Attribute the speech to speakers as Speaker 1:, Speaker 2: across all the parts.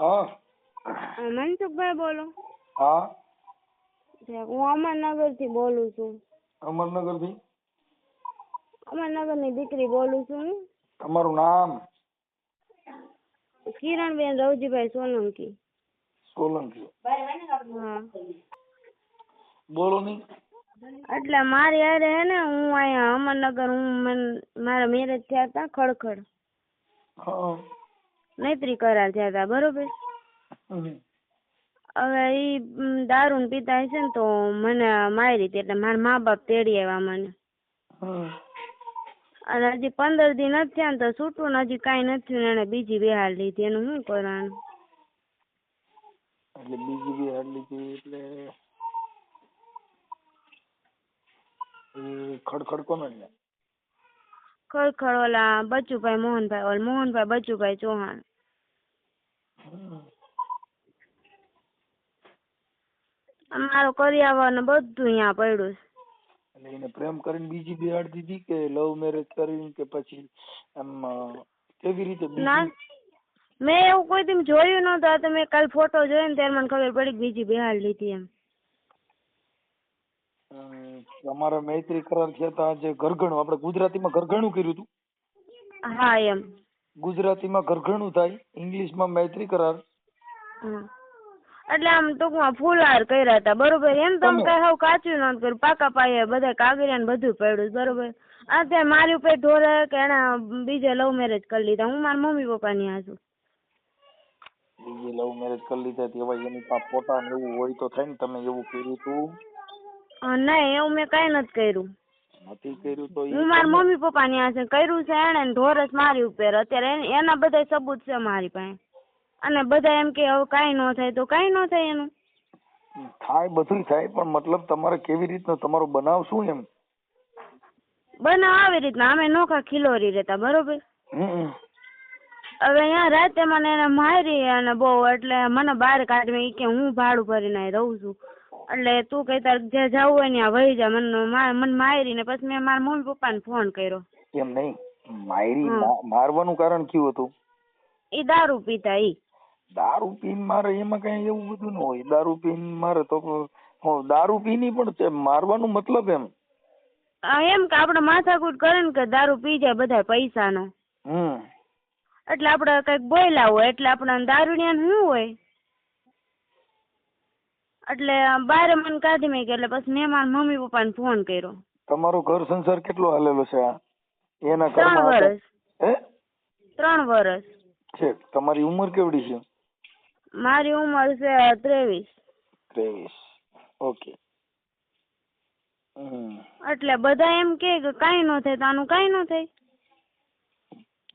Speaker 1: હા.
Speaker 2: મનસુખભાઈ બોલો.
Speaker 1: હા.
Speaker 2: હું અમરનગરથી બોલું છું. અમરનગરની દીકરી બોલું છું.
Speaker 1: તમારું નામ?
Speaker 2: કિરણબેન રવજીભાઈ સોલંકી.
Speaker 1: સોલંકી.
Speaker 2: હા.
Speaker 1: બોલો ની.
Speaker 2: એટલે મારી હારે હે ને હું અહીંયા અમરનગર હું મારા મેરેજ થયા હતા ખડખડ.
Speaker 1: હા.
Speaker 2: નૈત્રી કરાર થયા હતા બરોબર? હવે ઈ દારૂ પીતા હશે ને તો મને મારી હતી એટલે મારા મા બાપ તેડી આવ્યા મને. અને હજી પંદર દી નથી થયા ને તો છૂટું ને હજી કાંઈ નથી ને એને બીજી બેહાડ લીધી. એનું શું કરવાનું?
Speaker 1: એટલે બીજી બી લીધી એટલે ખડખડ કોને
Speaker 2: ખડખડ ઓલા બચુભાઈ મોહનભાઈ ઓલ મોહનભાઈ બચુભાઈ ચૌહાણ. અમારો કરિયાવર બધું અહીંયા પડ્યું છે.
Speaker 1: એટલે એને પ્રેમ કરીને બીજી બિહાડ દીધી કે લવ મેરેજ કરીને કે પછી એમ કેવી રીતે
Speaker 2: ના મેં એવું કોઈ દી જોયું નતું આ તો મેં કાલ ફોટો જોયો ને ત્યારે મને ખબર પડી કે બીજી બિહાડ લીધી એમ.
Speaker 1: તમારા મૈત્રી કરાર થયા હતા જે ઘરઘણું. આપણે ગુજરાતીમાં ઘરઘણું કર્યું હતું.
Speaker 2: હા એમ.
Speaker 1: ગુજરાતીમાં ઘરઘણું થાય ઇંગ્લિશમાં મૈત્રી કરાર.
Speaker 2: એટલે આમ ટૂંકમાં ફૂલહાર કર્યા હતા બરોબર? એમ
Speaker 1: તમે-
Speaker 2: કઈ હાવ કાચું ન કર્યું પાકા પાયે બધા કાગળિયા ને બધું પડ્યું બરોબર? બરોબર અત્યારે મારી ઉપર ઢોરે કે એને બીજે લવ મેરેજ કરી લીધા. હું મારા મમ્મી પપ્પાની આ છું
Speaker 1: બીજી લવ મેરેજ કરી લીધા તેવા એની પાસે પોતા એવું હોય તો થાય ને તમે એવું કર્યું
Speaker 2: તું? નહીં એવું મેં કાંઈ નથી કર્યું.
Speaker 1: નથી કર્યું તો
Speaker 2: હું મારા મમ્મી પપ્પાની આ છે કર્યું છે એને ઢોરસ મારી ઉપર. અત્યારે એના બધા સબૂત છે મારી પાસે. અને બધા એમ કે હવે કાંઈ ન થાય તો કાંઈ ન થાય એનું.
Speaker 1: થાય બધું થાય પણ મતલબ તમારે કેવી રીતનો તમારો બનાવ શું એમ?
Speaker 2: બનાવ આવી રીતના. અમે નોખા ખીલોરી રહેતા બરોબર? હવે અહીંયા રાતે મને એને મારી અને બહુ એટલે મને બહાર કાઢવી કે હું ભાડું ભરીને રહું છું. એટલે તું કઈ તાર જે જવું હોય ત્યાં વહી જા. મને મા- મને માયરી ને પછી મેં મારા મમ્મી પપ્પા ને ફોન કર્યો.
Speaker 1: એમ નહીં? માયરી મારવાનું કારણ કયું હતું?
Speaker 2: એ દારૂ પીતા ઈ.
Speaker 1: દારૂ પીને મારે એમાં કઈ એવું બધું ન હોય. દારૂ પીને મારે તો દારૂ પીની પણ તે મારવાનું મતલબ એમ?
Speaker 2: આ એમ કે આપણે માથાકૂટ કરે ને કે દારૂ પી જાય બધા પૈસાનો.
Speaker 1: હમ.
Speaker 2: એટલે આપણે કંઈક બોલ્યા હોય એટલે આપણે દારૂડિયાને શું હોય? એટલે બારે મને કાઢી મેં એટલે પછી મેં મારા મમ્મી પપ્પાને ફોન કર્યો.
Speaker 1: તમારો ઘર સંસાર કેટલો હાલેલો છે આ? એના
Speaker 2: ત્રણ
Speaker 1: ઘરમાં
Speaker 2: વર્ષ
Speaker 1: હે?
Speaker 2: ત્રણ વર્ષ
Speaker 1: છે. તમારી ઉંમર કેવડી છે?
Speaker 2: મારી ઉંમર છે ત્રેવીસ.
Speaker 1: ત્રેવીસ. ઓકે. હમ.
Speaker 2: એટલે બધા એમ કે કે કાંઈ ન થાય તો આનું કાંઈ ન થાય?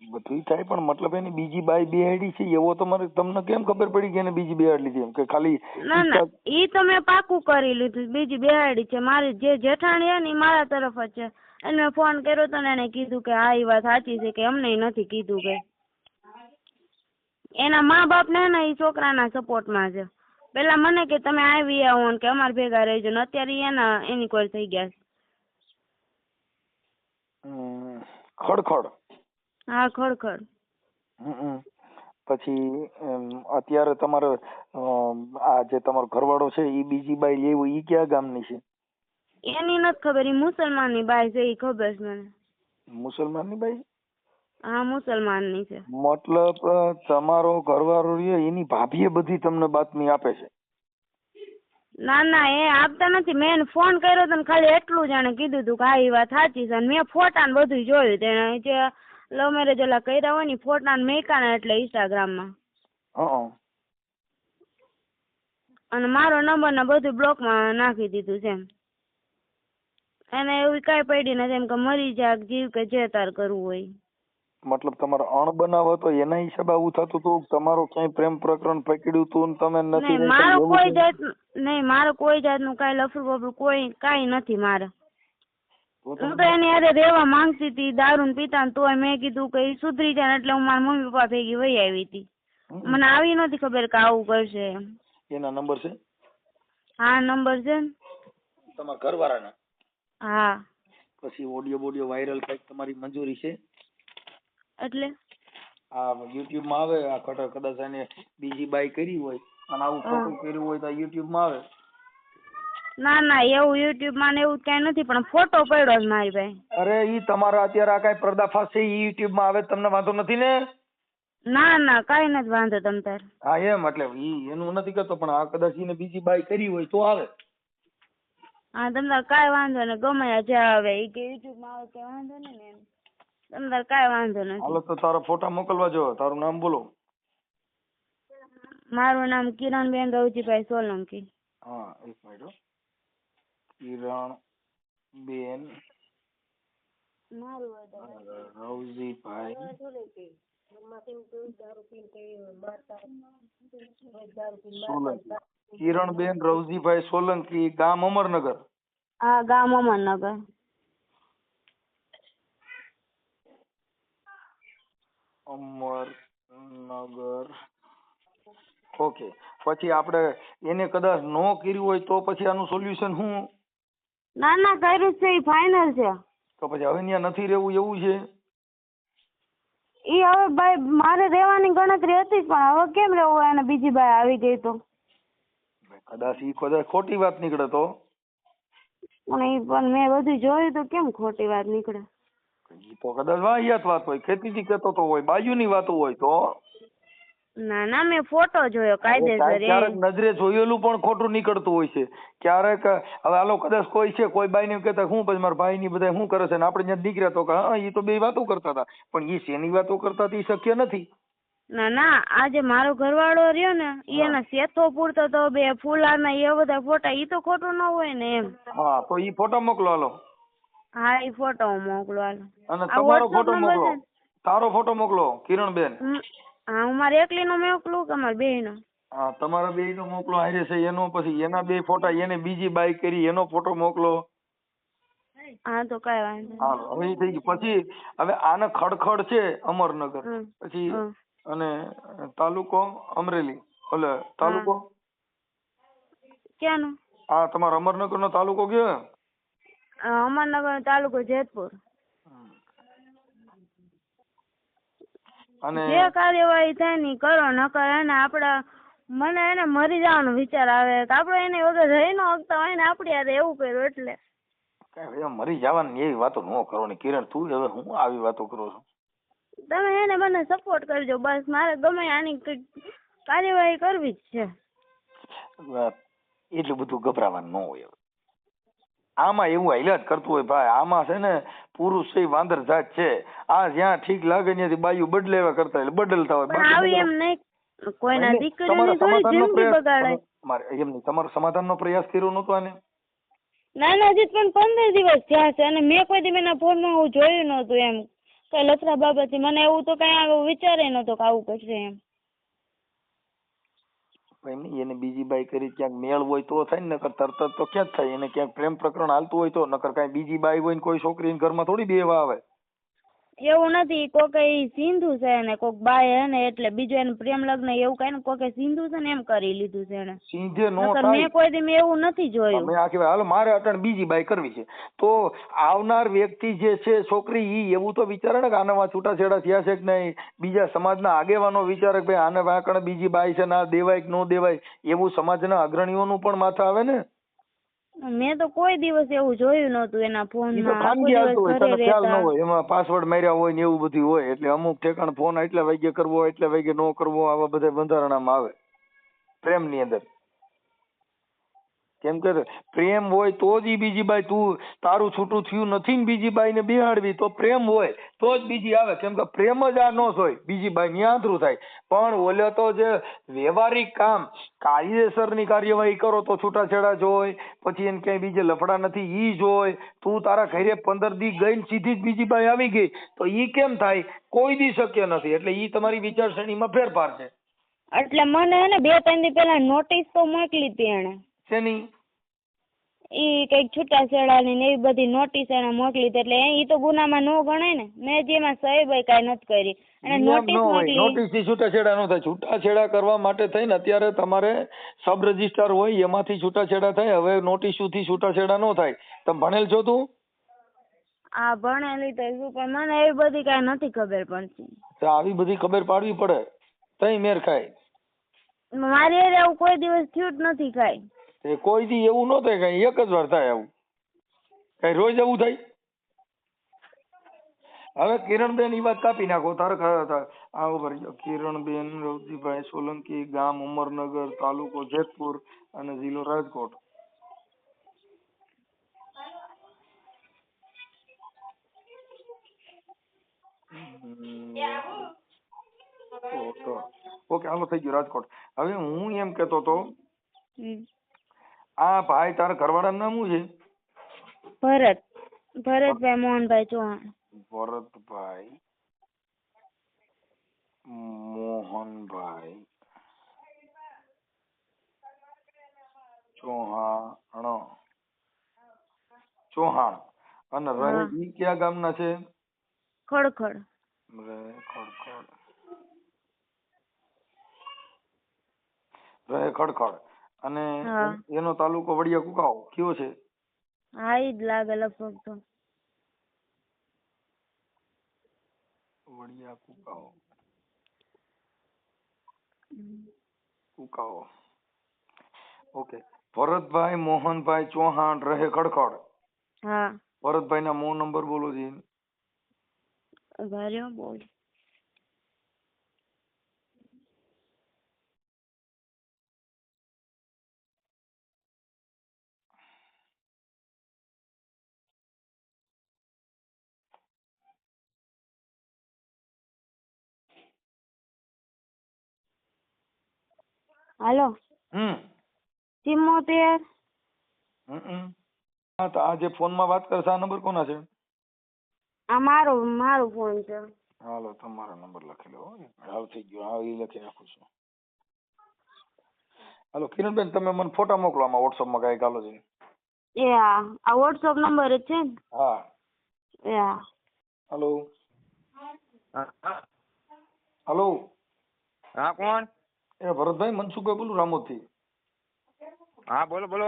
Speaker 1: બધું થાય પણ મતલબ એની બીજી બાઈ બેહાડી છે એવો તમારે તમને કેમ ખબર પડી કે એને બીજી બેહાડી લીધી એમ? કે ખાલી
Speaker 2: ના ના
Speaker 1: એ
Speaker 2: ઈ તો મેં પાકું કરી લીધું બીજી બેહાડી છે મારી જે જેઠાણી છે ને ઈ મારા તરફ જ છે. એને મેં ફોન કર્યો તો ને એને કીધું કે હા ઈ વાત સાચી છે કે અમને નથી કીધું કે. એના મા બાપ ને ને ઈ છોકરાના સપોર્ટમાં છે. પેલા મને કે તમે આવી આવો ને કે અમારે ભેગા રહેજો ને અત્યારે એના એની કોઈ થઈ ગયા
Speaker 1: ખડખડ.
Speaker 2: હા ખડખડ
Speaker 1: હમ. પછી અત્યારે તમારે આ જે તમારો ઘરવાળો છે એ બીજી બાઈ લેવું ઈ ક્યાં ગામની છે?
Speaker 2: એની નથી ખબર એ મુસલમાનની બાઈ છે એ ખબર છે મને.
Speaker 1: મુસલમાનની બાઈ?
Speaker 2: હા મુસલમાનની છે.
Speaker 1: મતલબ તમારો ઘરવાળો રહ્યો એની ભાભીએ બધી તમને બાતમી આપે છે?
Speaker 2: ના ના એ આપતા નથી. મેં એને ફોન કર્યો તો ખાલી એટલું જ કીધું હતું કે આ એ વાત સાચી છે. અને મેં ફોટા ને બધું જોયું. તેને જે લવ મેરેજ ઓલા કર્યા હોય ને ફોટા ને મેકા ને એટલે ઇન્સ્ટાગ્રામમાં. અને મારો નંબર ને બધું બ્લોકમાં નાખી દીધું છે એને એવી કઈ પડી નથી એમ કે મરી જાગ જીવ કે જે તાર કરવું હોય
Speaker 1: મતલબ તમારો અણબનાવ હતો એના હિસાબે આવું થતું હતું તમારો ક્યાંય પ્રેમ પ્રકરણ પકડ્યું હતું તમે નથી
Speaker 2: મારો કોઈ જાત નહીં મારો કોઈ જાતનું કાંઈ લફરું બફરું કોઈ કાંઈ નથી મારે. હું તો એની હારે રહેવા માંગતી હતી દારૂ પીતા તોય મેં કીધું કે ઈ સુધરી જાય ને એટલે હું મારા મમ્મી પપ્પા ભેગી વહી આવી હતી. મને આવી નથી ખબર કે આવું કરશે એમ.
Speaker 1: એના નંબર છે?
Speaker 2: હા નંબર છે. ને
Speaker 1: તમારા ઘરવાળાના?
Speaker 2: હા.
Speaker 1: પછી ઓડિયો બોડિયો વાયરલ થાય તમારી મંજૂરી છે?
Speaker 2: એટલે?
Speaker 1: આ યુટ્યુબમાં આવે આ કદાચ કદાચ એને બીજી બાય કરી હોય અને આવું. ખોટું કર્યું હોય તો યુટ્યુબમાં આવે.
Speaker 2: ના ના એવું યુટ્યુબમાં ને એવું કઈ નથી પણ ફોટો પડ્યો છે મારી પાસે.
Speaker 1: અરે ઈ તમારા અત્યારે આ કઈ પર્દાફાશ છે ઈ યુટ્યુબમાં આવે તમને વાંધો નથી ને?
Speaker 2: ના ના કઈ નથી વાંધો તમ તાર.
Speaker 1: હા એમ એટલે ઈ એનું નથી કરતો પણ આ કદાચ ઈને બીજી બાય કરી હોય તો આવે.
Speaker 2: હા તમ તાર કાંઈ વાંધો ને ગમે જ્યાં આવે ઈ કે યુટ્યુબમાં આવે કે વાંધો નહીં ને એમ. તમ તાર કાંઈ વાંધો
Speaker 1: હાલો તો તારા ફોટા મોકલવા જો તારું નામ બોલો.
Speaker 2: મારું નામ કિરણબેન રવજીભાઈ સોલંકી.
Speaker 1: હા એક મિનિટ હો. કિરણ બેન.
Speaker 2: મારું
Speaker 1: રવજીભાઈ સોલંકી. કિરણબેન રવજીભાઈ સોલંકી ગામ અમરનગર.
Speaker 2: હા ગામ અમરનગર.
Speaker 1: અમરનગર. ઓકે. પછી આપણે એને કદાચ નો કર્યું હોય તો પછી આનું સોલ્યુશન શું?
Speaker 2: ના ના કર્યું જ છે ઈ ફાઇનલ છે.
Speaker 1: તો પછી હવે ત્યાં નથી રહેવું એવું છે?
Speaker 2: ઈ હવે ભાઈ મારે રહેવાની ગણતરી હતી પણ હવે કેમ રહેવું? એને બીજી ભાઈ આવી ગઈ તો.
Speaker 1: કદાચ ઈ કદાચ ખોટી વાત નીકળે તો.
Speaker 2: પણ ઈ પણ મેં બધું જોયું તો કેમ ખોટી વાત નીકળે?
Speaker 1: ઈ તો કદાચ વાહિયાત વાત હોય ખેતીથી કહેતો તો હોય બાજુની વાતો હોય તો.
Speaker 2: ના ના મેં ફોટો જોયો કાયદેસર
Speaker 1: ક્યારેક નજરે જોયેલું પણ ખોટું નીકળતું હોય છે. ક્યારેક હવે આલો કદાચ કોઈ છે કોઈ બાઈ ને કહેતા હું પછી મારા ભાઈ ની બધા શું કરે છે? ને આપણે જ્યાં નીકળ્યા તો કે હા એ તો બે વાતો કરતા હતા. પણ એ શેની વાતો કરતા હતી શક્ય નથી.
Speaker 2: ના ના આજે મારો ઘરવાળો રહ્યો ને એના સેથો પૂરતો તો બે ફૂલાના એ બધા ફોટા ઈ તો ખોટું ન હોય ને એમ.
Speaker 1: હા તો ઈ ફોટો મોકલો હાલો.
Speaker 2: હા ઈ ફોટો મોકલો હાલો.
Speaker 1: અને તમારો ફોટો મોકલો. તારો ફોટો મોકલો કિરણબેન.
Speaker 2: હમ, હા હું મારે એકલીનો મોકલું કે મારી બેયનો?
Speaker 1: હા તમારા બેયનો મોકલો હારે છે એનો પછી એના બે ફોટા એને બીજી બાઈક કરી એનો ફોટો મોકલો.
Speaker 2: હા તો કાંઈ વાંધો
Speaker 1: હા હવે થઈ ગયું. પછી હવે આને ખડખડ છે અમરનગર. પછી અને તાલુકો અમરેલી. એટલે તાલુકો?
Speaker 2: ક્યાંનો?
Speaker 1: હા તમારો અમરનગર નો તાલુકો કયો?
Speaker 2: અ, અમરનગર તાલુકો જેતપુર.
Speaker 1: અને
Speaker 2: જે કાર્યવાહી થાય ને કરો નકર એને આપડા મને એને મરી જવાનો વિચાર આવે કે આપણે એની વગર રહી ન શકતા હોય ને આપણી યાર એવું કર્યું એટલે.
Speaker 1: મરી જવાની એવી વાતો ન કરો ને કિરણ તું હવે હું આવી વાતો કરું છું?
Speaker 2: તમે એને મને સપોર્ટ કરજો બસ મારે ગમે આની કાર્યવાહી કરવી જ છે.
Speaker 1: એટલું બધું ગભરાવાનું ન હોય હવે. આમાં એવું જ કરતું હોય ભાઈ. આમાં છે ને પુરુષ છે વાંદર જાત છે. આ જ્યાં ઠીક લાગે ત્યાંથી બાયું બદલેવા કરતા એટલે બદલતા હોય.
Speaker 2: આવી એમ નહીં. કોઈના
Speaker 1: એટલે
Speaker 2: દીકરીઓની થોડી જિંદગી
Speaker 1: પ્રયાસ-
Speaker 2: બગાડાય
Speaker 1: મારે એમ નહીં. તમારો સમાધાનનો પ્રયાસ કર્યો નતો આને?
Speaker 2: ના ના હજી પણ પંદર દિવસ થયા છે અને મેં કોઈ દી એના ફોનમાં હું જોયું નહોતું એમ. કઈ લથરા બાબતથી મને એવું તો કઈ વિચારે નહોતો કે આવું કરશે એમ.
Speaker 1: એમ નહીં, એને બીજી બાઈ કરી ક્યાંક મેળ હોય તો થાય ને તરત તો ક્યાં જ થાય. એને ક્યાંક પ્રેમ પ્રકરણ હાલતું હોય તો, નકર કાંઈ બીજી બાઈ હોય ને કોઈ છોકરી ઘરમાં થોડી બેવા આવે.
Speaker 2: એવું નથી કોકે ઈ સિંધુ છે ને કોક બાય હે ને એટલે બીજો એને પ્રેમ લગ્ન એવું કઈ ને કોકે સિંધુ છે ને એમ કરી લીધું છે એને.
Speaker 1: સિંધે નો
Speaker 2: નકર
Speaker 1: થાય.
Speaker 2: મેં કોઈ દી મેં એવું નથી જોયું.
Speaker 1: તમે આખી વાત, હાલો મારે અટણ બીજી બાય કરવી છે. તો આવનાર વ્યક્તિ જે છે છોકરી ઈ એવું તો વિચારે ને કે આનામાં છૂટાછેડા થયા છે કે નહીં? બીજા સમાજના આગેવાનો વિચારે કે ભાઈ આને વાંકણ બીજી બાય છે ના દેવાય કે ન દેવાય એવું સમાજના અગ્રણીઓનું પણ માથા આવે ને?
Speaker 2: મેં તો કોઈ દિવસ એવું જોયું નહોતું એના
Speaker 1: ઈ તો ખાનગી હોય તને ખ્યાલ ન હોય. એમાં પાસવર્ડ માર્યા હોય ને એવું બધું હોય એટલે અમુક ઠેકાણ ફોન એટલા વાગે કરવો એટલા વાગે નો કરવો આવા બધા બંધારણામાં આવે. પ્રેમની અંદર. કેમ કે પ્રેમ હોય તો જ બીજી બાઈ તું તારું છૂટું થયું નથી ને બીજી બાઈને બેહાડવી, તો પ્રેમ હોય તો જ બીજી આવે. કેમ કે પ્રેમ જ આ નો હોય બીજી બાઈ ની આંતરું થાય. પણ ઓલે તો જે વ્યવહારિક કામ, કાયદેસરની કાર્યવાહી કરો તો છૂટાછેડા જોય પછી એને ક્યાંય બીજે લફડા નથી, ઈ જોય તું તારા ઘરે પંદર દી ગઈ સીધી જ બીજી બાઈ આવી ગઈ, તો ઈ કેમ થાય? કોઈ દી શક્ય નથી. એટલે ઈ તમારી વિચારસરણીમાં ફેરફાર છે.
Speaker 2: એટલે મને હે ને બે, ત્રણ દી પહેલા નોટિસ તો મોકલી હતી એને
Speaker 1: શેની?
Speaker 2: ઈ કંઈક છૂટાછેડાની ને એવી બધી નોટિસ એને મોકલી હતી. એટલે ઈ તો ગુનામાં નો ગણાય ને. મેં જેમાં સહી બઈ કાંઈ નથી કરી.
Speaker 1: અને
Speaker 2: નોટિસ મોકલી
Speaker 1: નોટિસથી છૂટાછેડા નો થાય. છૂટાછેડા કરવા માટે થઈને અત્યારે તમારે સબ રજિસ્ટર હોય એમાંથી છૂટાછેડા થાય. હવે નોટિસથી છૂટાછેડા નો થાય. તમે ભણેલ છો તું?
Speaker 2: આ ભણેલી તો શું પણ મને એવી બધી કાઈ નથી ખબર પડતી.
Speaker 1: તો આવી બધી ખબર પાડવી પડે. તઈ મેર ખાય.
Speaker 2: મારી એવું આવું કોઈ દિવસ થયું જ નથી કાંઈ.
Speaker 1: એ કોઈ દી એવું ન થાય કઈ એક જ વાર થાય આવું. કઈ રોજ એવું થાય? હવે કિરણબેન ઈ વાત કાપી નાખો. તારે આ ઉપર કિરણબેન રવજીભાઈ સોલંકી ગામ ઉમરનગર તાલુકો જેતપુર અને જિલ્લો રાજકોટ. તો. ઓકે હાલો થઈ ગયું રાજકોટ. હવે હું એમ કેતો તો. આ ભાઈ તારા ઘરવાળાનું નામ શું છે?
Speaker 2: ભરત. ભરતભાઈ મોહનભાઈ ચૌહાણ.
Speaker 1: ભરતભાઈ મોહનભાઈ ચૌહાણ. ચૌહાણ. અને રહે. ઈ કયા ગામના છે?
Speaker 2: ખડખડ.
Speaker 1: રહે ખડખડ. રહે ખડખડ. અને
Speaker 2: હા.
Speaker 1: એનો તાલુકો વડિયા કુકાઓ કયો છે?
Speaker 2: હા ઈ જ લાગે લગભગ તો.
Speaker 1: વડિયા કુકાઓ. કુકાઓ. ઓકે ભરતભાઈ મોહનભાઈ ચૌહાણ રહે ખડખડ.
Speaker 2: હા.
Speaker 1: ભરતભાઈ ના મો નંબર બોલો જી.
Speaker 2: ઊભા બોલ. હાલો.
Speaker 1: હમ.
Speaker 2: ચિમ્મોતેર
Speaker 1: હમ, હમ. હા તો આ જે ફોનમાં વાત કરશે આ નંબર કોના છે?
Speaker 2: આ મારો મારો ફોન છે.
Speaker 1: હાલો તમારો નંબર લખી લો હો. હાલ થઈ ગયો હા એ લખી નાખું છું. હાલો કિરણબેન તમે મને ફોટા મોકલો આમાં વોટ્સઅપમાં કઈ હાલો જી
Speaker 2: એ હા આ વોટ્સઅપ નંબર જ છે ને?
Speaker 1: હા.
Speaker 2: એ હા
Speaker 1: હાલો હાલો.
Speaker 3: હા કોણ?
Speaker 1: એ ભરતભાઈ મનસુખભાઈ બોલું રામોથી.
Speaker 3: હા બોલો બોલો.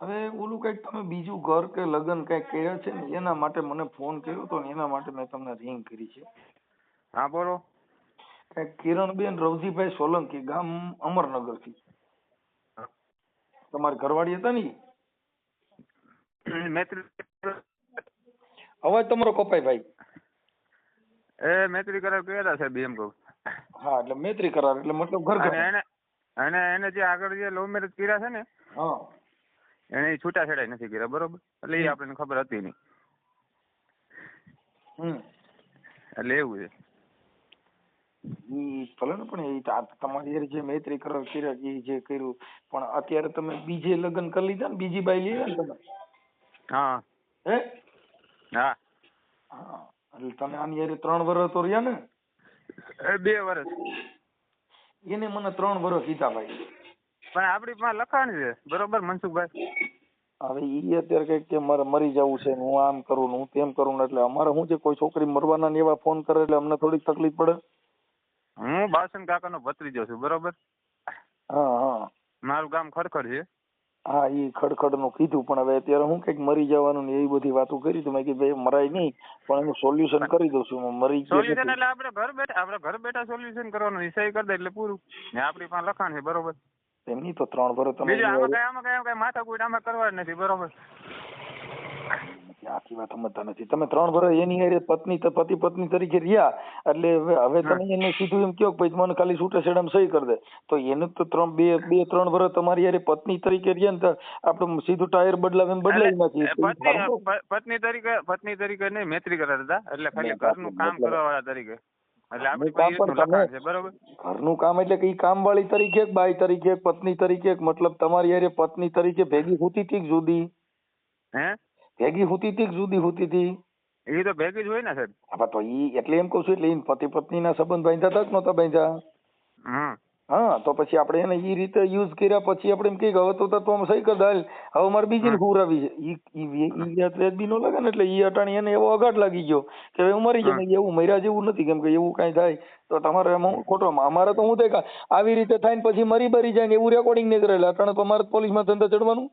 Speaker 1: હવે ઓલું કંઈક તમે બીજું ઘર કે લગ્ન કંઈક કર્યા છે ને એના માટે મને ફોન કર્યો તો ને એના માટે મેં તમને રિંગ કરી છે.
Speaker 3: હા બોલો.
Speaker 1: કંઈક કિરણબેન રવજીભાઈ સોલંકી ગામ અમરનગરથી તમારી ઘરવાળી હતા ને અવાજ તમારો કપાય ભાઈ.
Speaker 3: એ મૈત્રી કરાર કર્યા સાહેબ એમ કહું.
Speaker 1: હા એટલે મૈત્રી કરાર એટલે મતલબ ઘર ઘર.
Speaker 3: એને અને એને જે આગળ જે લવ મેરેજ કર્યા છે ને
Speaker 1: હા.
Speaker 3: એને છૂટાછેડા નથી કર્યા બરોબર? એટલે એ આપણને ખબર હતી નહીં
Speaker 1: હમ.
Speaker 3: એટલે એવું છે.
Speaker 1: ભલે ને પણ એ તમારી યાર જે મૈત્રી કરાર કર્યા એ જે કર્યું પણ અત્યારે તમે બીજે લગ્ન કરી લીધા ને બીજી બાઈ લઈ ને તમે?
Speaker 3: હા.
Speaker 1: હે?
Speaker 3: હા.
Speaker 1: હા એટલે તમે આની યારે ત્રણ વર્ષ તો રહ્યા ને?
Speaker 3: બે વર્ષ
Speaker 1: એને મને ત્રણ વર્ષ કીધા ભાઈ
Speaker 3: પણ આપણી પાસે લખાણ છે. બરોબર મનસુખભાઈ?
Speaker 1: હવે ઈ અત્યારે કંઈક કે મારે મરી જવું છે ને હું આમ કરું ને હું તેમ કરું ને એટલે અમારે શું છે કોઈ છોકરી મરવાના ને એવા ફોન કરે એટલે અમને થોડીક તકલીફ પડે?
Speaker 3: હું બાસન કાકાનો ભત્રીજો છું બરોબર?
Speaker 1: હા હા.
Speaker 3: મારું ગામ ખરખર છે.
Speaker 1: હા એ ખડખડનું કીધું પણ હવે અત્યારે હું કંઈક મરી જવાનું ને એવી બધી વાતો કરી તો મેં કીધું ભાઈ મરાય નહીં પણ એનું સોલ્યુશન કરી દઉં છું. મરી
Speaker 3: સોલ્યુશન એટલે આપણે ઘર બેઠા આપણે ઘર બેઠા સોલ્યુશન કરવાનું વિષય કરી દે એટલે પૂરું. ને આપણી પાસે લખાણ છે બરોબર.
Speaker 1: એમની તો ત્રણ ભરો તમે
Speaker 3: બીજું આમાં કઈ આમાં કઈ માથા કોઈ આમાં કરવા નથી બરોબર.
Speaker 1: આખી વાત સમજતા નથી. તમે ત્રણ વર્ષ એની હારે પત્ની પતિ પત્ની તરીકે રહ્યા એટલે હવે તમે એને સીધું એમ કહો ભાઈ મને ખાલી છૂટે છેડામાં સહી કરી દે. તો એને તો ત્રણ બે બે ત્રણ વર્ષ તમારી હારે પત્ની તરીકે રહ્યા ને આપણે સીધું ટાયર બદલાવે એમ બદલાવી નાખીએ.
Speaker 3: એટલે
Speaker 1: તો ઈ
Speaker 3: પત્ની તરીકે પત્ની તરીકે નહીં મૈત્રી કરતા હતા એટલે ખાલી ઘરનું કામ કરવા વાળા તરીકે.
Speaker 1: ઘરનું કામ એટલે કે કામ વાળી તરીકે બાઈ તરીકે પત્ની તરીકે મતલબ તમારી હારે પત્ની તરીકે ભેગી હોતી હતી જુદી?
Speaker 3: હે?
Speaker 1: ભેગી હોતી હતી કે જુદી હોતી હતી?
Speaker 3: એ તો ભેગી જ હોય ને સાહેબ.
Speaker 1: હા તો ઈ એટલે એમ કહું છું એટલે ઈ પતિ પત્ની ના સંબંધ બાંધ્યા હતા કે નહોતા બાંધ્યા? હા તો પછી આપણે એને ઈ રીતે યુઝ કર્યા પછી આપણે એમ કહીએ કે હવે તો તો આમ સહી કર દાલ હવે મારે બીજી ખુરાવી છે. ઈ ઈ ઈ બી નો લાગે ને એટલે ઈ અટાણી એને એવો અઘાટ લાગી ગયો કે હવે હું મરી જાય એવું મર્યા જેવું નથી કેમ કે એવું કાંઈ થાય. તો તમારે એમાં ખોટો અમારે તો હું થાય કે આવી રીતે થાય ને પછી મરી બરી જાય ને એવું રેકોર્ડિંગ નહીં કરેલા અટાણે તો અમારે પોલીસમાં ધંધા ચડવાનું.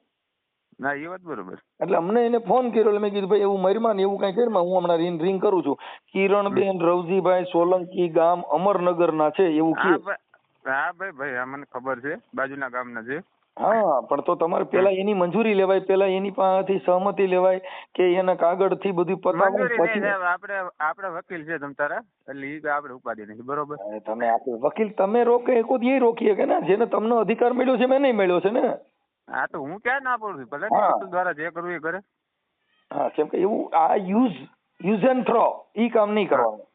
Speaker 3: ના એ વાત બરોબર.
Speaker 1: એટલે અમને એને ફોન કર્યો એટલે મેં કીધું ભાઈ એવું મરમાં ને એવું કઈ કર્યું હું હમણાં રિંગ રિંગ કરું છું. કિરણબેન રવજીભાઈ સોલંકી ગામ અમરનગરના છે એવું કે
Speaker 3: હા ભાઈ ભાઈ આ મને ખબર છે બાજુના ગામના છે.
Speaker 1: હા પણ તો તમારે પેલા એની મંજૂરી લેવાય પેલા એની પાસેથી સહમતિ લેવાય કે એના કાગળથી બધું
Speaker 3: પતાવું
Speaker 1: પછી
Speaker 3: આપણે આપણે વકીલ છે તમ તારા એટલે ઈ આપણે ઉપાડી નહીં બરોબર?
Speaker 1: તમે આપો વકીલ તમે રોકે એકો એ રોકીએ કે ને? જેને તમને અધિકાર મળ્યો છે મેં નહીં મળ્યો છે ને?
Speaker 3: હા તો હું ક્યાં ના પડું ભલે. દ્વારા જે કરવું એ કરે.
Speaker 1: હા કેમ કે એવું આ યુઝ યુઝ એન્ડ થ્રો ઈ કામ નહીં કરવાનું.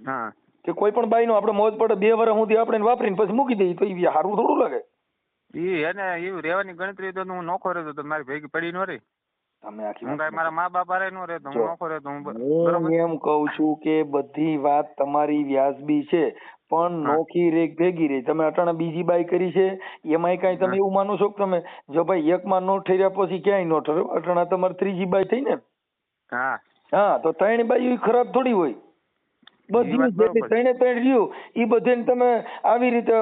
Speaker 3: હા.
Speaker 1: કે કોઈ પણ બાઈનો આપણે મોજ પડે બે વર્ષ સુધી આપણે વાપરીને પછી મૂકી દઈએ તો એ સારું થોડું લાગે.
Speaker 3: એ એને એવું રહેવાની ગણતરી તો હું નોખો રહેતો તો મારી ભેગી પડી ન રહી.
Speaker 1: તમે આખી
Speaker 3: હું
Speaker 1: વાત
Speaker 3: મારા મા બાપ હારે ન રહેતો હું નોખો રહેતો હું
Speaker 1: હું એમ કહું છું કે બધી વાત તમારી વ્યાજબી છે પણ નોખી રેક ભેગી રહી. તમે અટાણે બીજી બાય કરી છે એમાંય કાંઈ તમે એવું માનો છો કે તમે જો ભાઈ એકમાં નો ઠર્યા પછી ક્યાંય નો ઠરે અટાણા તમારે ત્રીજી બાય થઈ ને?
Speaker 3: હા.
Speaker 1: હા તો ત્રણ બાય ખરાબ થોડી હોય. બધી ત્રણે ત્રણ રહ્યું ઈ બધાને તમે આવી રીતે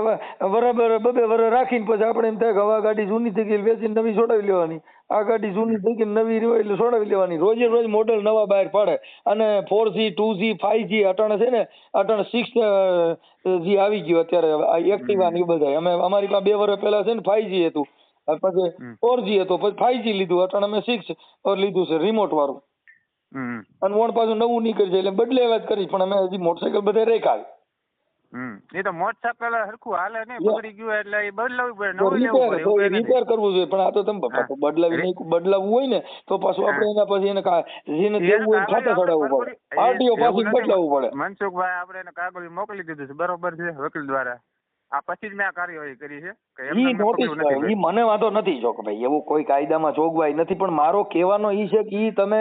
Speaker 1: બરાબર બબે વર રાખીને પછી આપણે એમ થાય કે હવે આ ગાડી જૂની થઈ ગઈ વેચીને નવી છોડાવી લેવાની. આ ગાડી જૂની થઈ ગઈ નવી રહ્યો એટલે છોડાવી લેવાની. રોજે રોજ મોડેલ નવા બહાર પાડે. અને four G two G five G અટાણે છે ને અટાણે સિક્સ જી આવી ગયું અત્યારે આ એક્ટિવા ને એ બધા અમે અમારી પાસે બે વર્ષ પહેલા છે ને ફાઈવ જી હતું. પછી. ફોર જી હતું. પછી ફાઈવ જી લીધું. અટાણે અમે સિક્સ લીધું છે રિમોટ વાળું. અને વણ પાછું નવું નીકળી જાય એટલે બદલે વાત કરી પણ અમે હજી મોટરસાયકલ બધે રેખાય.
Speaker 3: હમ. એ તો મોટરસાયકલ સરખું હાલે નહીં. બગડી ગયું એટલે એ બદલાવવું પડે નવું લેવું પડે એવું કઈ નથી.
Speaker 1: રિપેર કરવું જોઈએ પણ આ તો તમે બદલાવી નહીં બદલાવવું હોય ને તો પાછું આપણે એના પછી એને જેને દેવું હોય ખાતા ચડાવવું પડે. પાર્ટીઓ
Speaker 3: એવું
Speaker 1: બદલાવવું પડે.
Speaker 3: મનસુખભાઈ આપણે એને કાગળિયું મોકલી દીધું છે બરોબર છે વકીલ દ્વારા. આ પછી જ મેં આ કાર્યવાહી કરી છે કે એમને
Speaker 1: ઈ
Speaker 3: મેં
Speaker 1: નોટિસ
Speaker 3: પકડ્યું નથી
Speaker 1: ઈ મને વાંધો નથી જો કે ભાઈ એવું કોઈ કાયદામાં જોગવાઈ નથી પણ મારો કહેવાનો ઈ છે કે ઈ તમે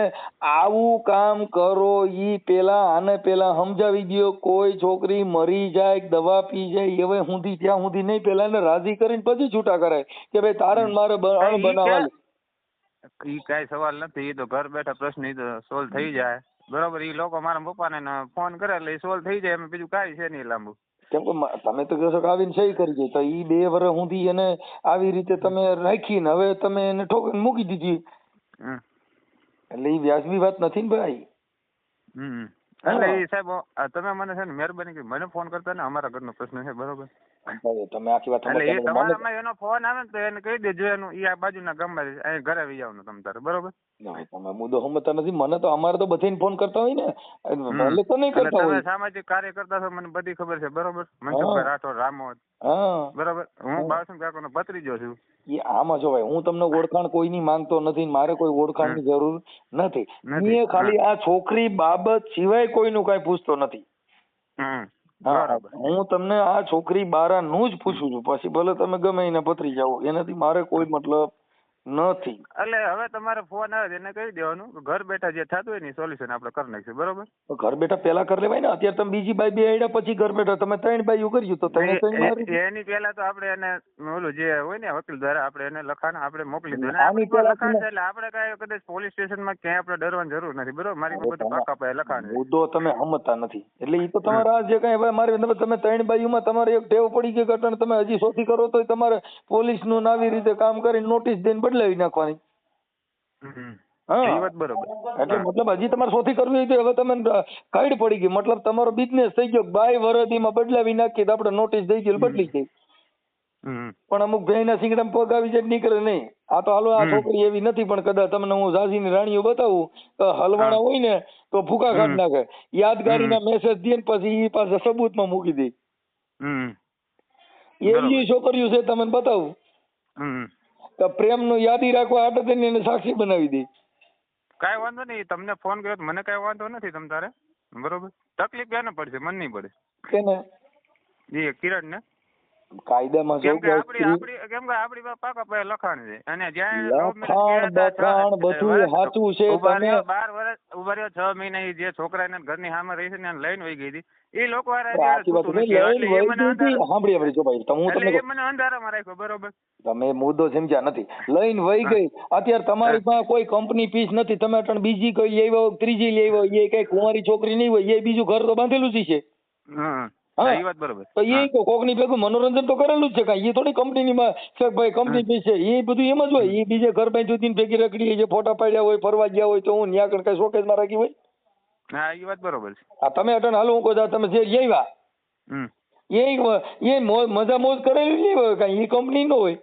Speaker 1: આવું કામ કરો ઈ પેલા આને પેલા સમજાવી દ્યો કોઈ છોકરી મરી જાય કે દવા પી જાય હવે સુધી ત્યાં સુધી નહીં પેલા એને રાજી કરીને પછી છૂટા કરાય કે ભાઈ તારણ મારે બ- અણ
Speaker 3: ઈ
Speaker 1: બનાવવા
Speaker 3: ક્યાં- ઈ કાંઈ સવાલ નથી ઈ તો ઘર બેઠા પ્રશ્ન ઈ તો સોલ્વ થઈ જાય. બરોબર ઈ લોકો મારા પપ્પાને ને ફોન કરે એટલે સોલ્વ થઈ જાય એમ બીજું કાંઈ છે નહીં લાંબુ.
Speaker 1: કેમ કે તમે તો કહો છો કે આવીને સહી કરી જાય તો ઈ બે વર્ષ સુધી એને આવી રીતે તમે રાખીને હવે તમે એને ઠોકીને મૂકી દીધી. એટલે ઈ વ્યાજબી વાત નથી ને ભાઈ.
Speaker 3: એટલે સાહેબ તમે મને છે ને મહેરબાની કરી મને ફોન કરતા ને અમારા ઘરનો પ્રશ્ન છે બરોબર?
Speaker 1: તમે આખી વાત
Speaker 3: એટલે.
Speaker 1: મને-
Speaker 3: એનો ફોન આવે ને તો એને કહી દેજો એનું ઈ આ બાજુના ગામમાં રહે અહીં ઘરે આવી જવાનું તમે તારે બરોબર?
Speaker 1: ના તમે મુદ્દો સમજતા નથી. મને તો અમારે તો બધાને ફોન કરતા હોય ને.
Speaker 3: હમ.
Speaker 1: તો નહીં કરતા હોય.
Speaker 3: સામાજિક કાર્ય કરતા છો મને બધી ખબર છે બરોબર? મનસુખભાઈ રાઠોડ રામોદ.
Speaker 1: હા.
Speaker 3: બરોબર?
Speaker 1: હા.
Speaker 3: બાળસું કાકાનો ભત્રીજો છું.
Speaker 1: એ આમાં જો ભાઈ હું તમને ઓળખાણ કોઈની માંગતો નથી મારે કોઈ ઓળખાણની જરૂર નથી. ખાલી આ છોકરી બાબત સિવાય કોઈનું કાંઈ પૂછતો નથી.
Speaker 3: હમ. બરાબર.
Speaker 1: હું તમને આ છોકરી બારાનું જ પૂછું છું. પછી ભલે તમે ગમે એને પતરી જાઓ એનાથી મારે કોઈ મતલબ નથી.
Speaker 3: એટલે હવે તમારે ફોન આવે એને કહી દેવાનું ઘર બેઠા જે થતું હોય ને સોલ્યુશન આપણે કરી નાખીશું બરોબર?
Speaker 1: ઘર બેઠા પેલા કરી લેવાય ને અત્યારે તમે બીજી બાઈ બે આઈડા પછી ઘર બેઠા તમે ત્રણ બાઈ કર્યું તો ત્રણે ત્રણ
Speaker 3: એની પેલા તો આપણે એને ઓલું જે હોય ને વકીલ દ્વારા આપણે એને લખાણ આપણે મોકલી દઈએ
Speaker 1: આની
Speaker 3: લખાણ એટલે આપણે કાંઈ કદાચ પોલીસ સ્ટેશનમાં ક્યાંય આપણે ડરવાની જરૂર નથી બરોબર? મારી પાસે બધું પાકા પાસે લખાણ
Speaker 1: મુદ્દો તમે હમતા નથી. એટલે એ તો તમારા જે કઈ હવે મારી તમે ત્રણ બાઈઓમાં તમારે એક ટેવ પડી ગઈ ઘટના તમે હજી સોથી કરો તો તમારે પોલીસનું નું આવી રીતે કામ કરીને નોટિસ દઈને બદલાવી નાખવાની. એટલે મતલબ હજી તમારે સોથી કરવી હતી હવે તમે કાઈડ પડી ગઈ. મતલબ તમારો બિઝનેસ થઈ ગયો. બાય વરદીમાં બદલાવી નાખીએ તો આપણે નોટિસ દઈ ગયું બદલી ગઈ. પણ અમુક ભેંના સિંગડામાં પગ આવી જાય નીકળે નહીં. આ તો હાલો આ છોકરી એવી નથી પણ કદાચ તમને હું ઝાંસીની રાણીઓ બતાવું હલવાણા હોય ને તો
Speaker 3: હમ.
Speaker 1: કાઢી નાખે. યાદગારીના મેસેજ દે ને પછી એ પાસે સબૂતમાં મૂકી દે.
Speaker 3: હમ.
Speaker 1: એવી છોકરીઓ છે તમને બતાવું. તો પ્રેમનું યાદી રાખવા હાટે થઈને એને સાક્ષી બનાવી દે.
Speaker 3: કાંઈ વાંધો નહીં તમને ફોન કર્યો મને કાંઈ વાંધો નથી તમ તારે. બરોબર? તકલીફ ક્યાંને પડશે? મને નહીં પડે.
Speaker 1: કેને?
Speaker 3: એ કિરણ ને
Speaker 1: કાયદામાં
Speaker 3: કેમ કે આપણી આપણી કેમ કે આપણી પાસે પાકા પાયે લખાણ છે. અને જ્યાં
Speaker 1: લખાણ બખાણ બધું સાચું છે તમે
Speaker 3: 12 વર્ષ ઊભા રહ્યો છ મહિના જે છોકરાને ઘરની સામે રહી છે ને લઈને વહી ગઈ હતી. એ લોકો
Speaker 1: પણ વાત લઈને વહી ગઈ સાંભળી આપણે જો ભાઈ હું તમને
Speaker 3: મને અંધારામાં રાખ્યો બરોબર?
Speaker 1: તમે મુદ્દો સમજ્યા નથી. લઈને વહી ગઈ. અત્યારે તમારી પાસે કોઈ કંપની પીસ નથી. તમે અટણ બીજી કોઈ લેવો ત્રીજી લેવો એ કઈ કુંવારી છોકરી નહીં હોય એ બીજું ઘર તો બાંધેલું જ છે.
Speaker 3: હા. એ વાત બરોબર.
Speaker 1: તો એ
Speaker 3: હા.
Speaker 1: કોકની ભેગું મનોરંજન તો કરેલું જ છે કાંઈ. એ થોડી કંપનીમાં ભાઈ કંપની પી છે. એ બધું એમ જ હોય. એ બીજે ઘર ભાઈ જુદી ભેગી રખડી જે ફોટા પાડ્યા હોય ફરવા ગયા હોય તો હું ન્યા કણ કઈ શોકેસમાં રાખી હોય?
Speaker 3: હા એ વાત બરોબર છે.
Speaker 1: આ તમે અટન હાલો હું કહું તમે જે
Speaker 3: જઈવા
Speaker 1: એ એ મજા મોજ કરેલી નહીં હોય કાંઈ? એ કંપની નો હોય.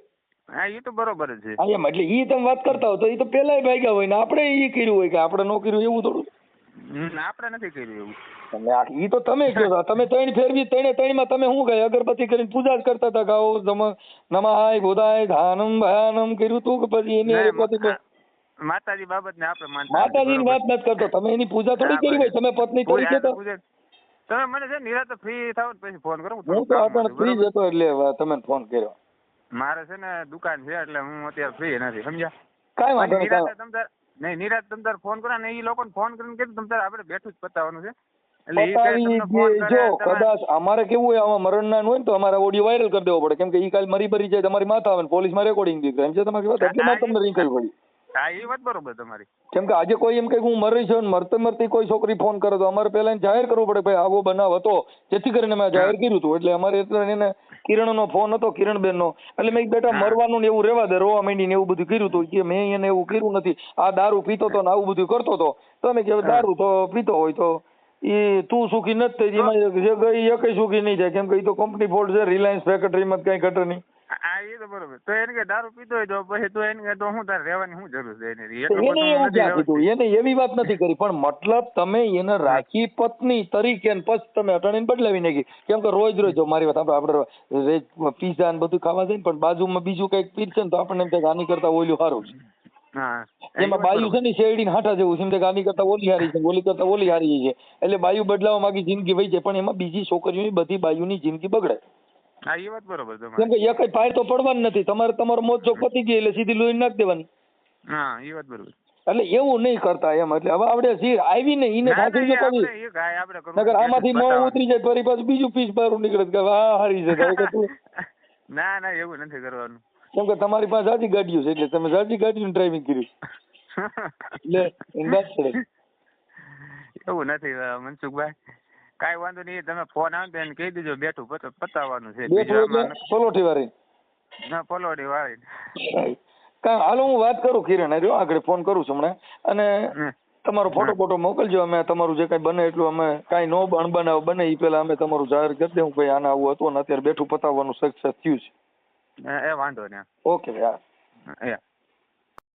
Speaker 3: હા એ તો બરોબર છે.
Speaker 1: હા એમ એટલે ઈ તમે વાત કરતા હોય તો એ તો પેલાય ભાગ્યા હોય ને આપણે એ કર્યું હોય કે આપણે નો કર્યું એવું થોડું?
Speaker 3: આપણે નથી કર્યું એવું.
Speaker 1: તમે આ ઈ તો તમે કહો તમે ત્રણ ફેરવી ત્રણે ત્રણમાં તમે શું ગયા અગરબત્તી કરીને પૂજા જ કરતા હતા ગાઓ નમ નમાય બોધાય ધાનમ ભયાનમ કર્યું તું કે પછી એની અગરબત્તી
Speaker 3: માતાજી બાબત ને આપણે માનતા
Speaker 1: માતાજીની વાત નથી કરતો. તમે એની પૂજા થોડી કરી હોય. તમે પત્ની
Speaker 3: કોઈ
Speaker 1: છે તો
Speaker 3: તમે મને છે ને નિરાંતે ફ્રી થાવ પછી ફોન કરો હું
Speaker 1: તો આપણે ફ્રી જ હતો એટલે તમે ફોન કર્યો.
Speaker 3: મારે છે ને દુકાન છે એટલે હું અત્યારે ફ્રી નથી સમજ્યા?
Speaker 1: કઈ વાંધો નહીં
Speaker 3: નહીં નિરાજ તમે તાર ફોન કરો ને એ લોકોને ફોન કરીને કીધું તમે તાર આપણે બેઠું જ પતાવવાનું છે.
Speaker 1: જો કદાચ અમારે કેવું હોય આમાં મરણના હોય ને તો અમારે ઓડિયો વાયરલ કરી દેવો પડે કેમ કે ઈ કાલ મરી ભરી જાય તમારી માથા આવે ને પોલીસમાં રેકોર્ડિંગ દીધું એમ છે તમારી વાત? એટલે મારે તમને રિંગ કરવી પડી
Speaker 3: હા એ વાત બરોબર તમારી.
Speaker 1: કેમ કે આજે કોઈ એમ કે હું મરી છું મરતે મરતી કોઈ છોકરી ફોન કરે તો અમારે પહેલા જાહેર કરવું પડે ભાઈ આવો બનાવ હતો જેથી કરીને મેં જાહેર કર્યું હતું. એટલે અમારે એટલે એને કિરણનો ફોન હતો કિરણબેનનો. એટલે મેં બેટા મરવાનું ને એવું રહેવા દે રોવા માંડીને એવું બધું કર્યું હતું કે મેં એને એવું કર્યું નથી. આ દારૂ પીતો હતો ને આવું બધું કરતો હતો. તો મેં કે દારૂ તો પીતો હોય તો એ તું સુખી નથી થઈ એમાં જે ગઈ એ કઈ સુખી નહીં થાય. કેમ કે એ તો કંપની ફોલ્ટ છે રિલાયન્સ ફેક્ટરીમાં કઈ ઘટે નહીં.
Speaker 3: હા એ તો બરોબર. તો એને કે દારૂ પીતો હોય તો પછી તો એને કે તો હું તારે રહેવાની શું જરૂર છે? એને
Speaker 1: એને એવું ક્યાં કીધું? એને એવી વાત નથી કરી પણ મતલબ તમે એને રાખી પત્ની તરીકે ને પછી તમે અટાણીને બદલાવી નાખી. કેમ કે રોજ રોજ મારી વાત આપણે આપણે પીઝા ને બધું ખાવા જાય ને પણ બાજુમાં બીજું કંઈક પીરશે ને તો આપણને એમ થાય કે આની કરતા ઓલું સારું છે. એમાં બાયુ છે ને શેરડી હાટા જેવું છે એમ કે આની કરતા ઓલી હારી છે ઓલી કરતા ઓલી હારી છે. એટલે બાયુ બદલાવા માંગી જિંદગી વહી જાય પણ એમાં બીજી છોકરીઓની બધી બાયુની જિંદગી બગડે.
Speaker 3: હા એ વાત બરોબર
Speaker 1: કેમ કે એ કઈ ફાયર તો પડવાની નથી. તમારે તમારો મોત જો પતી ગઈ એટલે સીધી લોહી નાખી દેવાની.
Speaker 3: હા એ વાત બરોબર.
Speaker 1: એટલે એવું નહીં કરતા એમ. એટલે હવે આપણે સી આવી ને એને
Speaker 3: એ
Speaker 1: જો પછી
Speaker 3: નથી,
Speaker 1: આમાંથી મોં ઉતરી જાય ફરી પાછું બીજું પીસ બહાર નીકળે કે હા હારી છે.
Speaker 3: ના ના એવું નથી કરવાનું.
Speaker 1: કેમ કે તમારી પાસે સાચી ગાડીઓ છે એટલે તમે જાજી ગાડીનું ડ્રાઇવિંગ કર્યું એટલે બસ
Speaker 3: એવું નથી મનસુખભાઈ. કાંઈ વાંધો નહીં તમે ફોન આવે તો એને કહી દેજો બેઠું પતાવવાનું છે.
Speaker 1: પલોઠી વાળી
Speaker 3: ના પલોઠી વાળી
Speaker 1: કાં હાલો હું વાત કરું કિરણ હારે, આગળ ફોન કરું છું હમણાં. અને તમારો ફોટો ફોટો મોકલજો. અમે તમારું જે કાંઈ બને એટલું અમે કાંઈ નો અણબનાવ બને એ પહેલા અમે તમારું જાહેર કરી દઉં. ભાઈ આના આવું હતું અને અત્યારે બેઠું પતાવવાનું સક્સેસ થયું છે.
Speaker 3: એ વાંધો ને.
Speaker 1: ઓકે
Speaker 3: એ.